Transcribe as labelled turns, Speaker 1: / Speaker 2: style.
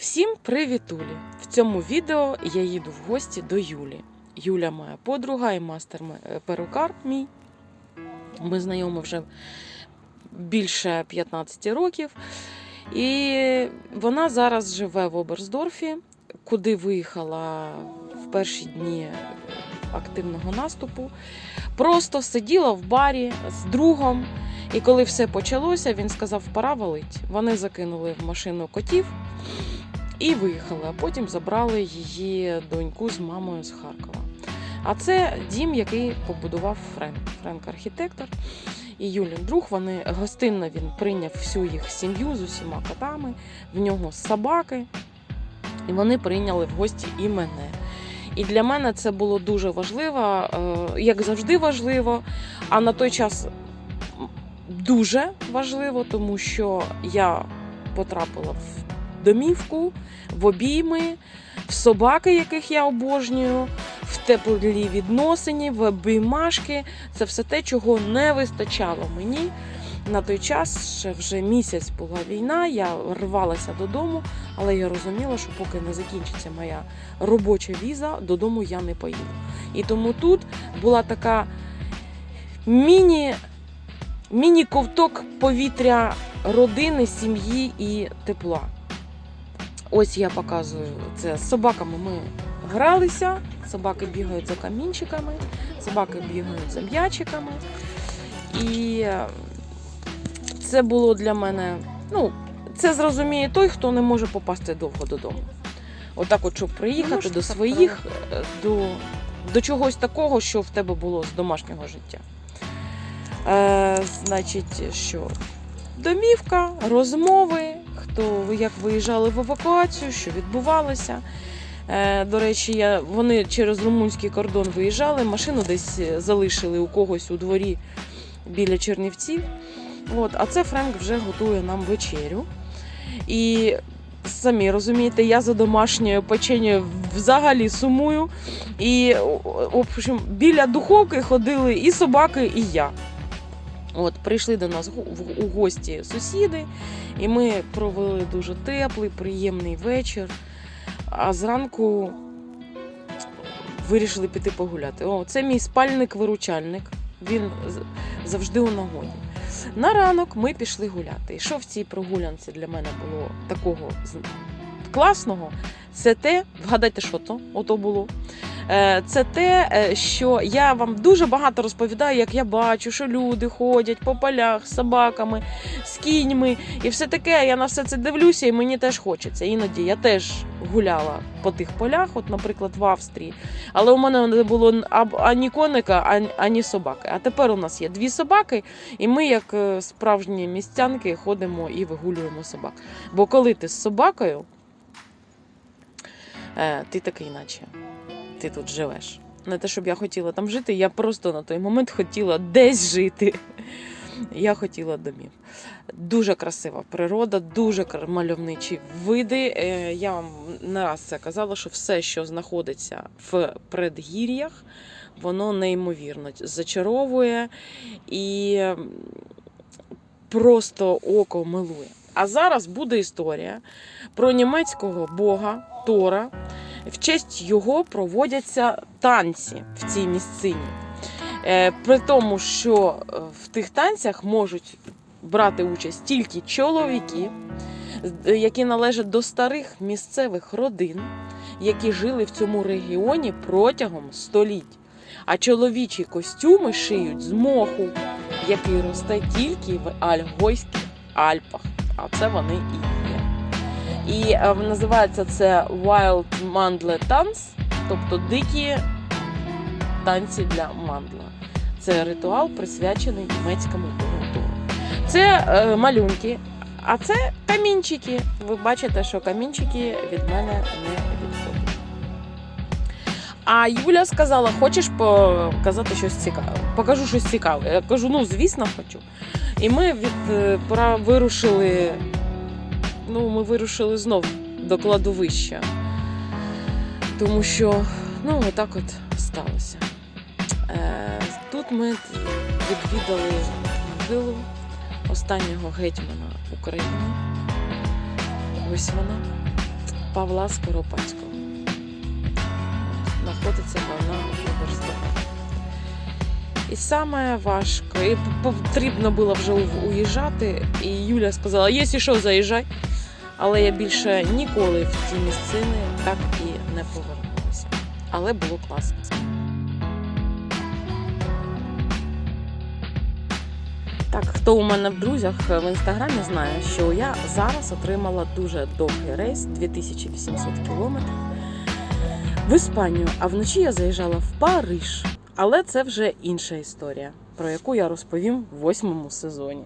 Speaker 1: Всім привітулі! В цьому відео я їду в гості до Юлі. Юля моя подруга і мастер перукар мій. Ми знайомі вже більше 15 років. І вона зараз живе в Оберсдорфі, куди виїхала в перші дні активного наступу. Просто сиділа в барі з другом. І коли все почалося, він сказав, пора валить. Вони закинули в машину котів і виїхали, а потім забрали її доньку з мамою з Харкова. А це дім, який побудував Френк. Френк архітектор і Юлін друг. Вони гостинно він прийняв всю їх сім'ю з усіма котами, в нього собаки. І вони прийняли в гості і мене. І для мене це було дуже важливо, е, як завжди важливо. А на той час дуже важливо, тому що я потрапила в домівку, в обійми, в собаки, яких я обожнюю, в теплі відносині, в обіймашки. Це все те, чого не вистачало мені. На той час ще вже місяць була війна, я рвалася додому, але я розуміла, що поки не закінчиться моя робоча віза, додому я не поїду. І тому тут була така міні, міні-ковток повітря родини, сім'ї і тепла. Ось я показую це з собаками. Ми гралися, собаки бігають за камінчиками, собаки бігають за м'ячиками. І це було для мене. Ну, це зрозуміє той, хто не може попасти довго додому. Отак, от, щоб приїхати
Speaker 2: можете
Speaker 1: до своїх, е, до, до чогось такого, що в тебе було з домашнього життя. Е, значить, що домівка, розмови, хто як виїжджали в евакуацію, що відбувалося. Е, До речі, я, вони через румунський кордон виїжджали, машину десь залишили у когось у дворі біля Чернівців. От, а це Френк вже готує нам вечерю. І самі розумієте, я за домашньою печеньою взагалі сумую. І в общем, біля духовки ходили і собаки, і я. От, прийшли до нас у гості сусіди, і ми провели дуже теплий, приємний вечір. А зранку вирішили піти погуляти. О, це мій спальник-виручальник. Він завжди у нагоді. На ранок ми пішли гуляти. І що в цій прогулянці для мене було такого класного? Це те, вгадайте, що то ото було. Е, Це те, е, що я вам дуже багато розповідаю, як я бачу, що люди ходять по полях з собаками, з кіньми і все таке. Я на все це дивлюся, і мені теж хочеться. Іноді я теж гуляла по тих полях, от, наприклад, в Австрії. Але у мене не було ані коника, ані, собаки. А тепер у нас є дві собаки, і ми, як е, справжні містянки, ходимо і вигулюємо собак. Бо коли ти з собакою, ти такий, наче ти тут живеш. Не те, щоб я хотіла там жити, я просто на той момент хотіла десь жити. Я хотіла домів. Дуже красива природа, дуже мальовничі види. Е, Я вам не раз це казала, що все, що знаходиться в предгір'ях, воно неймовірно зачаровує і просто око милує. А зараз буде історія про німецького бога Тора. В честь його проводяться танці в цій місцині. Е, При тому, що е, в тих танцях можуть брати участь тільки чоловіки, які належать до старих місцевих родин, які жили в цьому регіоні протягом століть. А чоловічі костюми шиють з моху, який росте тільки в Альгойських Альпах. А це вони і. І е, називається це Wild Mandle Dance, тобто дикі танці для мандла. Це ритуал, присвячений німецькому богу Це е, малюнки, а це камінчики. Ви бачите, що камінчики від мене не відходять. А Юля сказала: хочеш показати щось цікаве? Покажу щось цікаве. Я кажу, ну звісно, хочу. І ми від е, пора вирушили. Ну, ми вирушили знов до кладовища. Тому що, ну, отак от сталося. Е, тут ми відвідали могилу останнього гетьмана України. Ось вона. Павла Скоропадського. Знаходиться вона Федерстоні. І саме важко, і потрібно було вже уїжджати. І Юля сказала: якщо що, заїжджай. Але я більше ніколи в ті місцини так і не повернулася. Але було класно. Так, хто у мене в друзях в інстаграмі знає, що я зараз отримала дуже довгий рейс 2800 кілометрів в Іспанію, а вночі я заїжджала в Париж. Але це вже інша історія, про яку я розповім в восьмому сезоні.